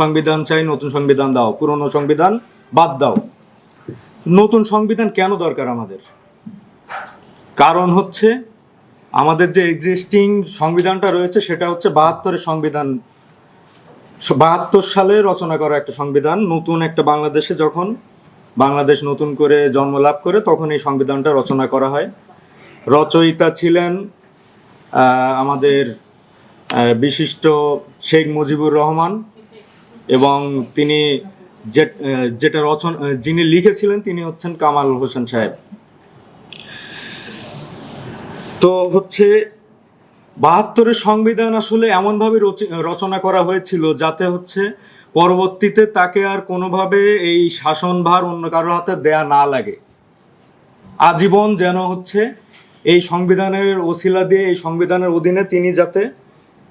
সংবিধান চাই, নতুন সংবিধান দাও। পুরনো সংবিধান বাদ দাও। নতুন সংবিধান কেন দরকার আমাদের? কারণ হচ্ছে আমাদের যে এক্সিস্টিং সংবিধানটা রয়েছে, সেটা হচ্ছে বাহাত্তরের সংবিধান। বাহাত্তর সালে রচনা করা একটা সংবিধান, নতুন একটা বাংলাদেশে যখন বাংলাদেশ নতুন করে জন্ম লাভ করে, তখন এই সংবিধানটা রচনা করা হয়। রচয়িতা ছিলেন আমাদের বিশিষ্ট শেখ মুজিবুর রহমান। এবং তিনি যেটা রচনা যিনি লিখেছিলেন, তিনি হচ্ছেন কামাল হোসেন সাহেব। তো হচ্ছে, বাহাত্তরের সংবিধান আসলে এমনভাবে রচি- রচনা করা হয়েছিল যাতে হচ্ছে পরবর্তীতে তাকে আর কোনোভাবে এই শাসনভার অন্য কারোর হাতে দেয়া না লাগে। আজীবন যেন হচ্ছে এই সংবিধানের ওসিলা দিয়ে, এই সংবিধানের অধীনে তিনি যাতে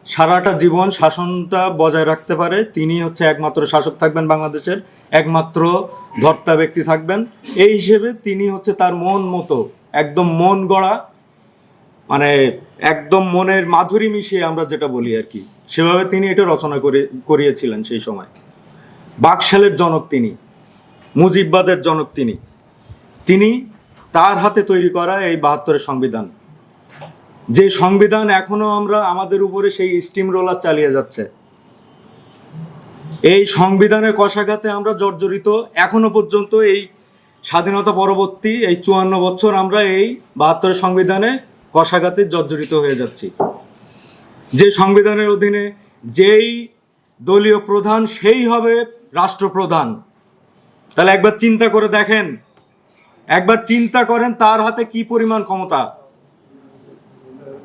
সারাটা জীবন শাসনটা বজায় রাখতে পারে। তিনি হচ্ছে একমাত্র শাসক থাকবেন বাংলাদেশের, একমাত্র ধর্তা ব্যক্তি থাকবেন। এই হিসেবে তিনি হচ্ছে তার মন মতো, একদম মন গড়া মানে একদম মনের মাধুরী মিশিয়ে আমরা যেটা বলি আর কি, সেভাবে তিনি এটা রচনা করে, করিয়েছিলেন সেই সময়। বাকশালের জনক তিনি, মুজিববাদের জনক তিনি। তিনি তার হাতে তৈরি করা এই বাহাত্তরের সংবিধান। যে সংবিধান এখনও আমরা আমাদের উপরে সেই স্টিম রোলার চালিয়ে যাচ্ছে। এই সংবিধানের কষাঘাতে আমরা জর্জরিত। এখনও পর্যন্ত এই স্বাধীনতা পরবর্তী এই চুয়ান্ন বছর আমরা এই বাহাত্তরের সংবিধানে কষাঘাতে জর্জরিত হয়ে যাচ্ছি। যে সংবিধানের অধীনে যেই দলীয় প্রধান, সেই হবে রাষ্ট্রপ্রধান। তাহলে একবার চিন্তা করে দেখেন। একবার চিন্তা করেন তার হাতে কি পরিমাণ ক্ষমতা।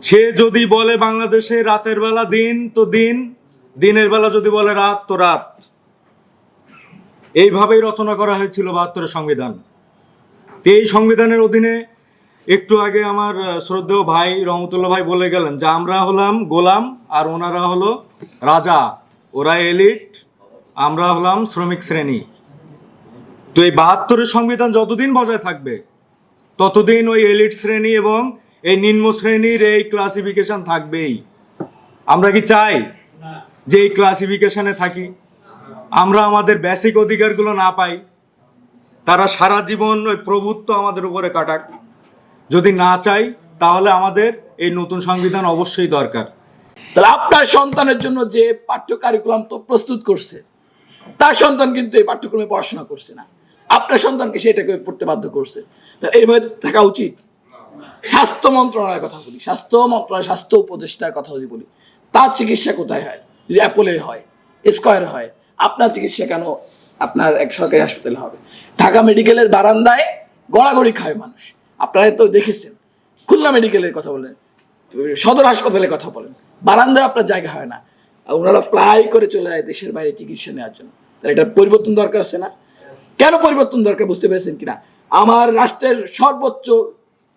সে যদি বলে বাংলাদেশে রাতের বেলা দিন, তো দিন, দিনের বেলা যদি বলে রাত, তো রাত। এইভাবেই রচনা করা হয়েছিল বাহাত্তরের সংবিধান। এই সংবিধানের অধীনে একটু আগে আমার শ্রদ্ধেয় ভাই রহমতুল্লাহ ভাই বলে গেলেন যে, আমরা হলাম গোলাম আর ওনারা হলো রাজা। ওরা এলিট, আমরা হলাম শ্রমিক শ্রেণি। তো এই বাহাত্তরের সংবিধান যতদিন বজায় থাকবে, ততদিন ওই এলিট শ্রেণি এবং এই নিম্ন শ্রেণির এই ক্লাসিফিকেশন থাকবেই। আমরা কি চাই যে এই ক্লাসিফিকেশনে থাকি? আমরা আমাদের বেসিক অধিকারগুলো না পাই, তারা সারা জীবন ওই প্রভুত্ব আমাদের উপরে কাটাক। যদি না চাই, তাহলে আমাদের এই নতুন সংবিধান অবশ্যই দরকার। তাহলে আপনার সন্তানের জন্য যে পাঠ্য কারিকুলাম তো প্রস্তুত করছে, তার সন্তান কিন্তু এই পাঠ্যক্রমে পড়াশোনা করছে না। আপনার সন্তানকে সেটাকে পড়তে বাধ্য করছে। তাহলে এইভাবে থাকা উচিত। স্বাস্থ্য মন্ত্রণালয়ের কথা বলি, স্বাস্থ্য মন্ত্রণালয়, স্বাস্থ্য উপদেষ্টার কথা যদি বলি, তার চিকিৎসা কোথায় হয়? যদি অ্যাপোলে হয়, স্কোয়ার হয়, আপনার চিকিৎসা কেন আপনার এক সরকারি হাসপাতালে হবে? ঢাকা মেডিকেলের বারান্দায় গড়াগড়ি খায় মানুষ। আপনারা তো দেখেছেন, খুলনা মেডিকেলের কথা বলেন, সদর হাসপাতালের কথা বলেন, বারান্দায় আপনার জায়গা হয় না। ওনারা ফ্লাই করে চলে যায় দেশের বাইরে চিকিৎসা নেওয়ার জন্য। তাহলে এটার পরিবর্তন দরকার আছে না? কেন পরিবর্তন দরকার বুঝতে পেরেছেন কিনা? আমার রাষ্ট্রের সর্বোচ্চ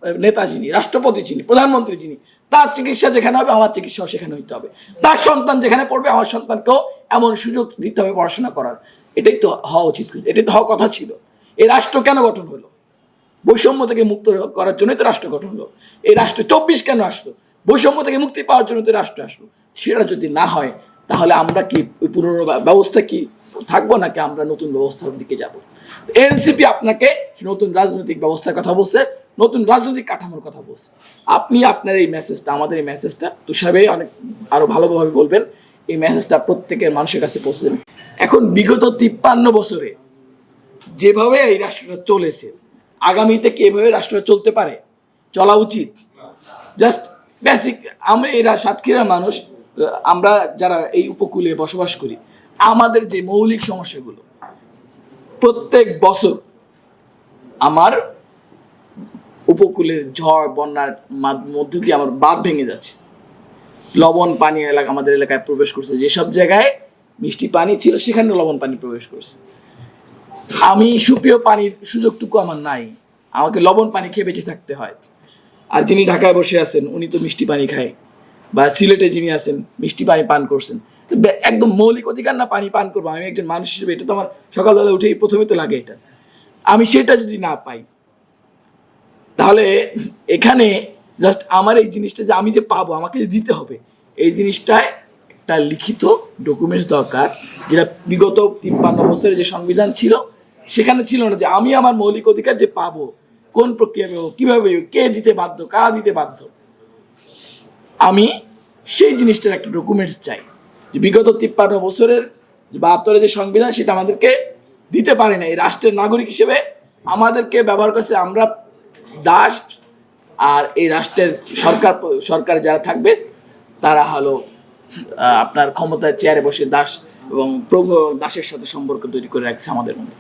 নেতা যিনি, রাষ্ট্রপতি যিনি, প্রধানমন্ত্রী যিনি, তার চিকিৎসা যেখানে হবে, আমার চিকিৎসাও সেখানে হইতে হবে। তার সন্তান যেখানে পড়বে, আমার সন্তানকেও এমন সুযোগ দিতে হবে পড়াশোনা করার। এটাই তো হওয়া উচিত এটাই তো হওয়া কথা ছিল। এই রাষ্ট্র কেন গঠন হলো? বৈষম্য থেকে মুক্ত করার জন্যই তো রাষ্ট্র গঠন হলো। এই রাষ্ট্র চব্বিশ কেন আসলো? বৈষম্য থেকে মুক্তি পাওয়ার জন্য তো রাষ্ট্র আসলো। সেটা যদি না হয়, তাহলে আমরা কি ওই পুরনো ব্যবস্থা কি থাকব, নাকি আমরা নতুন ব্যবস্থার দিকে যাব? এনসিপি আপনাকে নতুন রাজনৈতিক ব্যবস্থার কথা বলছে নতুন রাজনৈতিক কাঠামোর কথা বলছে। আপনি আপনার এই মেসেজটা আমাদের এই মেসেজটা তুষাবে অনেক আরও ভালোভাবে বলবেন। এই মেসেজটা প্রত্যেকের মানুষের কাছে পৌঁছে দেবেন এখন বিগত তিপ্পান্ন বছরে যেভাবে এই রাষ্ট্রটা চলেছে, আগামীতে কি এভাবে রাষ্ট্রটা চলতে পারে? চলা উচিত। জাস্ট বেসিক আমরা এরা সাতক্ষীরার মানুষ, আমরা যারা এই উপকূলে বসবাস করি, আমাদের যে মৌলিক সমস্যাগুলো, প্রত্যেক বছর আমার উপকূলের ঝড়, বন্যার মধ্য দিয়ে আমার বাঁধ ভেঙে যাচ্ছে। লবণ পানি এলাকা, আমাদের এলাকায় প্রবেশ করছে। যেসব জায়গায় মিষ্টি পানি ছিল, সেখানে লবণ পানি প্রবেশ করছে। আমি সুপ্রিয় পানির সুযোগটুকু আমার নাই। আমাকে লবণ পানি খেয়ে বেঁচে থাকতে হয়। আর যিনি ঢাকায় বসে আছেন, উনি তো মিষ্টি পানি খায়। বা সিলেটে যিনি আছেন, মিষ্টি পানি পান করছেন। একদম মৌলিক অধিকার না পানি পান করব? আমি একজন মানুষ হিসেবে, এটা তো আমার সকালবেলা উঠেই প্রথমে তো লাগে এটা। আমি সেটা যদি না পাই তাহলে এখানে জাস্ট আমার এই জিনিসটা যে আমি যে পাবো, আমাকে যে দিতে হবে, এই জিনিসটায় একটা লিখিত ডকুমেন্টস দরকার, যেটা বিগত তিপ্পান্ন বছরের যে সংবিধান ছিল, সেখানে ছিল না যে আমি আমার মৌলিক অধিকার যে পাবো, কোন প্রক্রিয়া পাবো, কীভাবে কে দিতে বাধ্য কা দিতে বাধ্য, আমি সেই জিনিসটার একটা ডকুমেন্টস চাই। যে বিগত তিপ্পান্ন বছরের বাহাত্তরের যে সংবিধান, সেটা আমাদেরকে দিতে পারে না এই রাষ্ট্রের নাগরিক হিসেবে আমাদেরকে ব্যবহার করছে, আমরা দাস আর এই রাষ্ট্রের সরকার সরকার যারা থাকবে, তারা হলো আপনার ক্ষমতার চেয়ারে বসে দাস এবং প্রভু দাসের সাথে সম্পর্ক তৈরি করে রাখছে আমাদের মধ্যে।